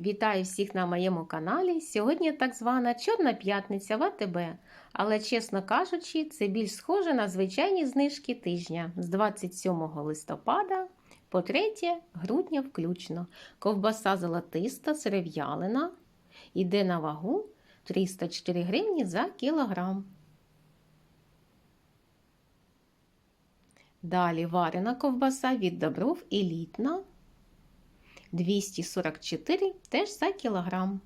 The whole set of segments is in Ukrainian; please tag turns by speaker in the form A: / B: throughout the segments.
A: Вітаю всіх на моєму каналі. Сьогодні так звана Чорна п'ятниця в АТБ, але, чесно кажучи, це більш схоже на звичайні знижки тижня з 27 листопада по 3 грудня включно. Ковбаса золотиста, сиров'ялина, йде на вагу 304 гривні за кілограм. Далі варена ковбаса від добров елітна 244 теж за кілограм.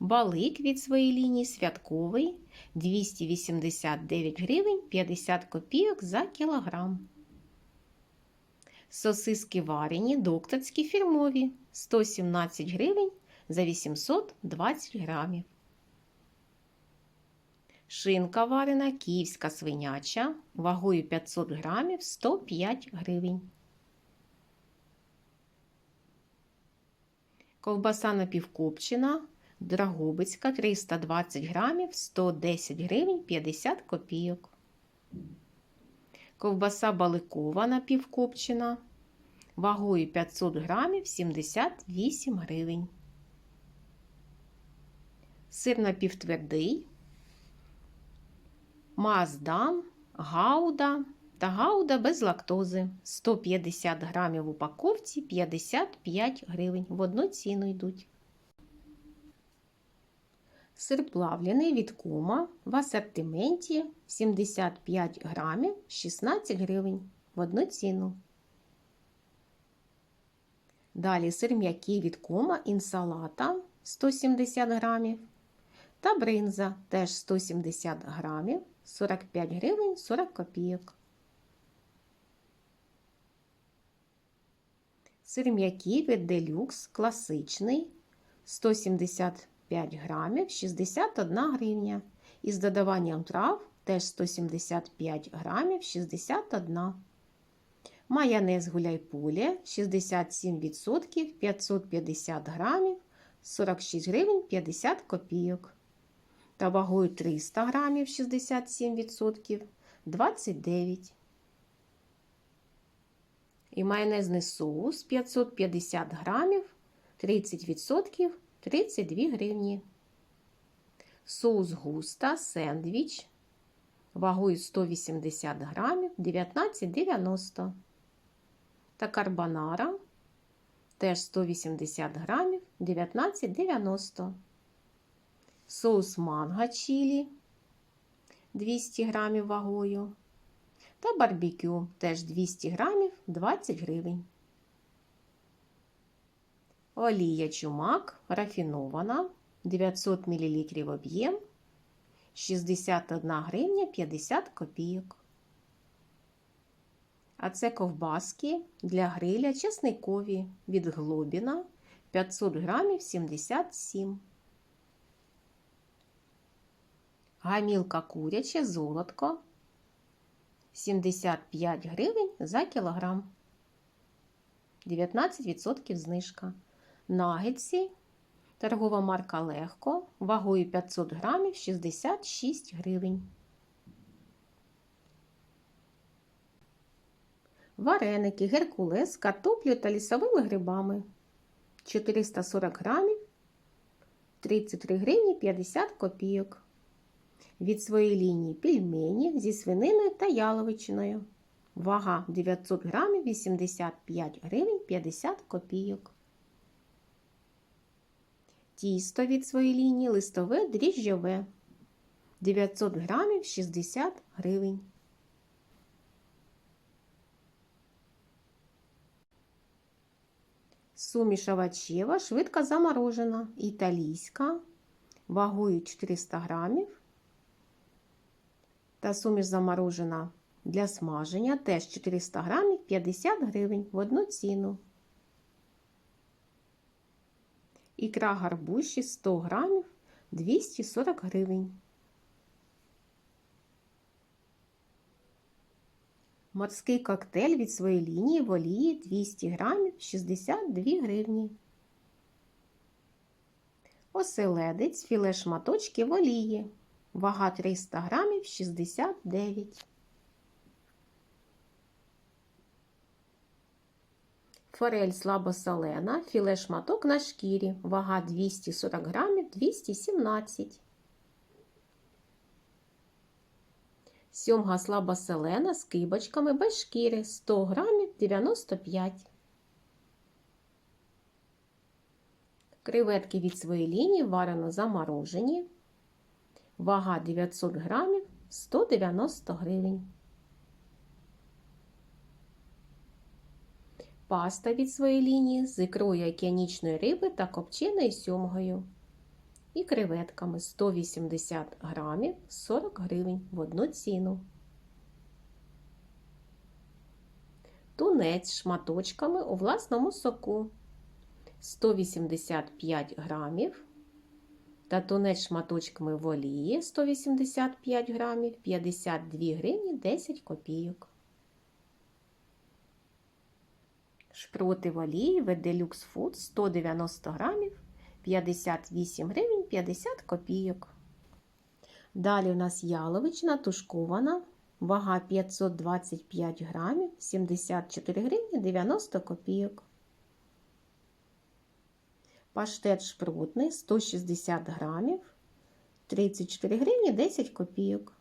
A: Балик від своєї лінії святковий 289 гривень 50 копійок за кілограм. Сосиски варені докторські фірмові 117 гривень за 820 грамів. Шинка варена київська свиняча вагою 500 грамів 105 гривень. Ковбаса напівкопчена, Драгобицька 320 грамів 110 гривень 50 копійок. Ковбаса баликова напівкопчена, вагою 500 грамів 78 гривень. Сир напівтвердий, Маздам, Гауда та гауда без лактози 150 грамів в упаковці 55 гривень. В одну ціну йдуть. Сир плавлений від кума в асортименті 75 грамів 16 гривень. В одну ціну. Далі сир м'який від кума інсалата 170 грамів. Та бринза теж 170 грамів 45 гривень 40 копійок. Сир м'який від делюкс класичний 175 грамів 61 гривня. Із додаванням трав теж 175 грамів 61. Майонез гуляйполе 67% 550 грамів 46 гривень 50 копійок. Та вагою 300 грамів 67% 29 і майонезний соус 550 грамів 30% 32 гривні. Соус густа сендвіч вагою 180 грамів 19,90. Та карбонара теж 180 грамів 19,90. Соус манго чилі 200 грамів вагою та барбекю теж 200 грамів 20 гривень. Олія чумак рафінована 900 мл об'єм 61 гривня 50 копійок. А це ковбаски для гриля чесникові від глобіна 500 грамів 77. Гамілка куряче золотко 75 гривень за кілограм. 19% знижка. Нагетсі. Торгова марка Легко. Вагою 500 грамів 66 гривень. Вареники Геркулес з картоплею та лісовими грибами. 440 грамів 33 гривні 50 копійок від своєї лінії пельмені зі свининою та яловичиною. Вага 900 грамів 85 гривень 50 копійок. Тісто від своєї лінії листове дріжджове 900 грамів 60 гривень. Суміш овочева швидко заморожена, італійська, вагою 400 грамів та суміш заморожена для смаження теж 400 грамів 50 гривень в одну ціну. Ікра гарбуші 100 грамів 240 гривень. Морський коктейль від своєї лінії в олії 200 грамів 62 гривні. Оселедець філе шматочки в олії Вага 300 грамів 69. Форель слабосолена, філе шматок на шкірі, вага 240 грамів 217. Сьомга слабоселена з кибочками без шкіри 100 грамів 95. Креветки від своєї лінії варено заморожені. Вага 900 грамів 190 гривень. Паста від своєї лінії з ікрою океанічної риби та копченою сьомгою. І креветками 180 грамів 40 гривень в одну ціну. Тунець шматочками у власному соку 185 грамів. Та тунець шматочками в олії 185 грамів 52 гривні 10 копійок. Шпроти в олії Веделюкс Фуд 190 грамів 58 гривень 50 копійок. Далі у нас яловичина тушкована, вага 525 грамів 74 гривні 90 копійок. Паштет шпрутний 160 грамів 34 гривні 10 копійок.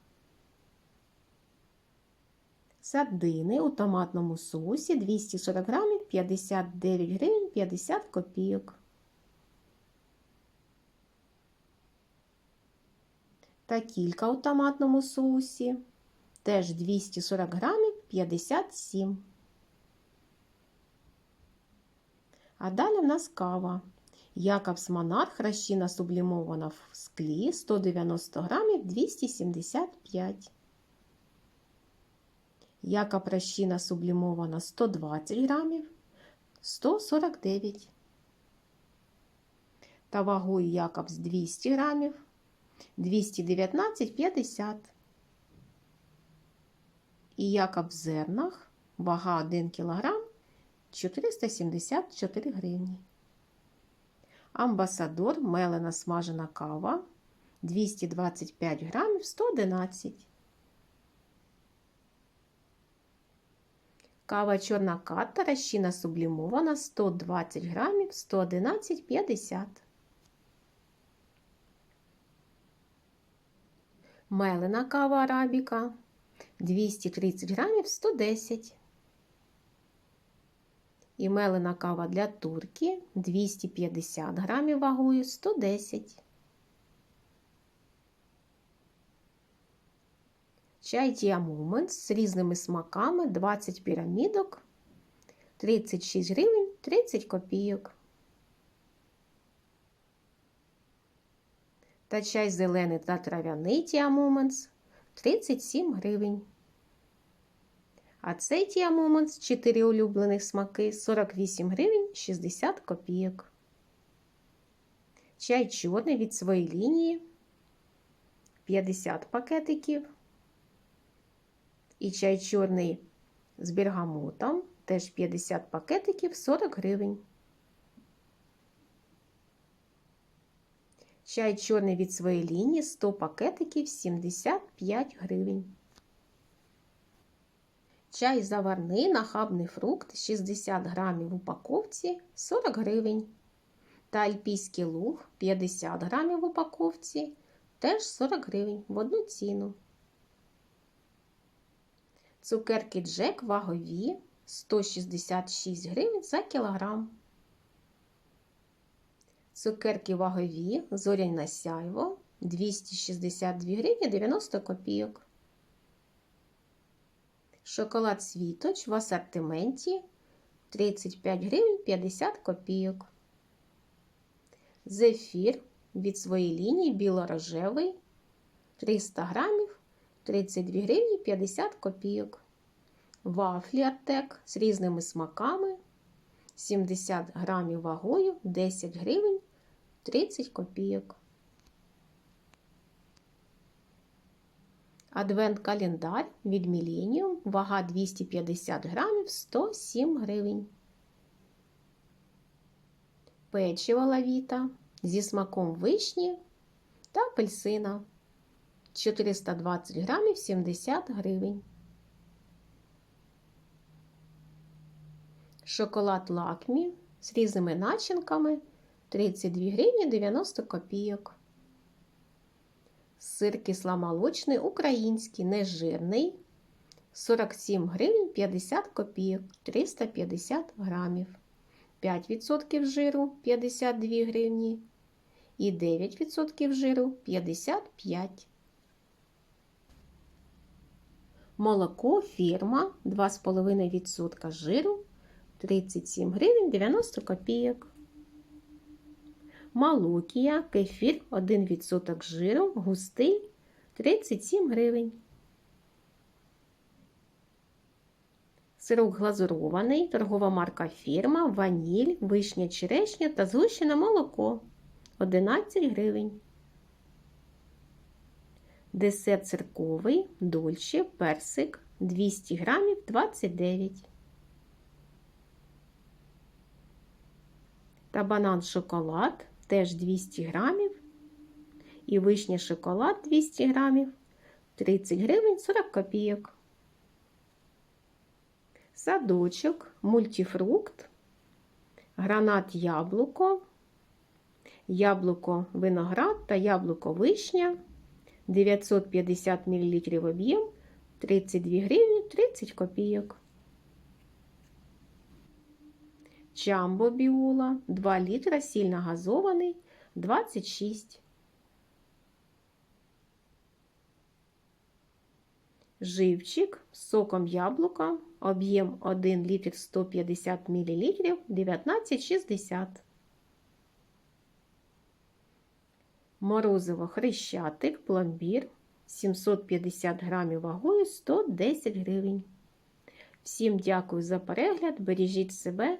A: Сардини у томатному соусі 240 грамів 59 гривень 50 копійок. Та кілька у томатному соусі теж 240 грамів 57. А далі в нас кава. Якобс Монарх розчина сублімована в склі 190 грамів 275. Якоб розчина сублімована 120 грамів 149. Та вагою Якобс 200 грамів 219,50. І Якоб в зернах вага 1 кг 474 гривні. Амбасадор мелена смажена кава 225 грамів 111. Кава чорна катта розчина сублімована 120 грамів 111,50. Мелена кава арабіка 230 грамів 110. І мелена кава для турки 250 грамів вагою 110. Чай Tia Moments з різними смаками 20 пірамідок 36 гривень 30 копійок. Та чай зелений та трав'яний Tia Moments 37 гривень. А цей Moments 4 улюблених смаки 48 гривень 60 копійок. Чай чорний від своєї лінії 50 пакетиків. І чай чорний з бергамотом теж 50 пакетиків 40 гривень. Чай чорний від своєї лінії 100 пакетиків 75 гривень. Чай заварний нахабний фрукт 60 грамів в упаковці 40 гривень. Та альпійський луг 50 грамів в упаковці теж 40 гривень в одну ціну. Цукерки Джек вагові 166 гривень за кілограм. Цукерки вагові зоряне сяйво 262 гривні 90 копійок. Шоколад світоч в асортименті 35 гривень 50 копійок. Зефір від своєї лінії білорожевий 300 грамів 32 гривні 50 копійок. Вафлі Артек з різними смаками 70 грамів вагою 10 гривень 30 копійок. Адвент-календар від Millennium, вага 250 грамів 107 гривень. Печиво лавіта зі смаком вишні та апельсина 420 грамів 70 гривень. Шоколад лакмі з різними начинками 32 гривні 90 копійок. Сир кисломолочний український нежирний 47 гривень 50 копійок 350 грамів. 5% жиру 52 гривні і 9% жиру 55. Молоко фірма 2,5% жиру 37 гривень 90 копійок. Малукія, кефір 1% жиру, густий 37 гривень. Сирок глазурований, торгова марка фірма, ваніль, вишня черешня та згущене молоко 11 гривень. Десерт цирковий, дольче, персик 200 грамів 29. Та банан шоколад теж 200 грамів. І вишня шоколад 200 грамів 30 гривень 40 копійок. Садочок, мультифрукт, гранат яблуко, яблуко виноград та яблуко вишня 950 мл об'єм 32 гривні 30 копійок. Чамбо біола 2 літра сильно газований 26. Живчик з соком яблука, об'єм 1 літр 150 мл 19,60. Морозиво хрещатик, пломбір 750 грамів вагою 110 гривень. Всім дякую за перегляд, бережіть себе,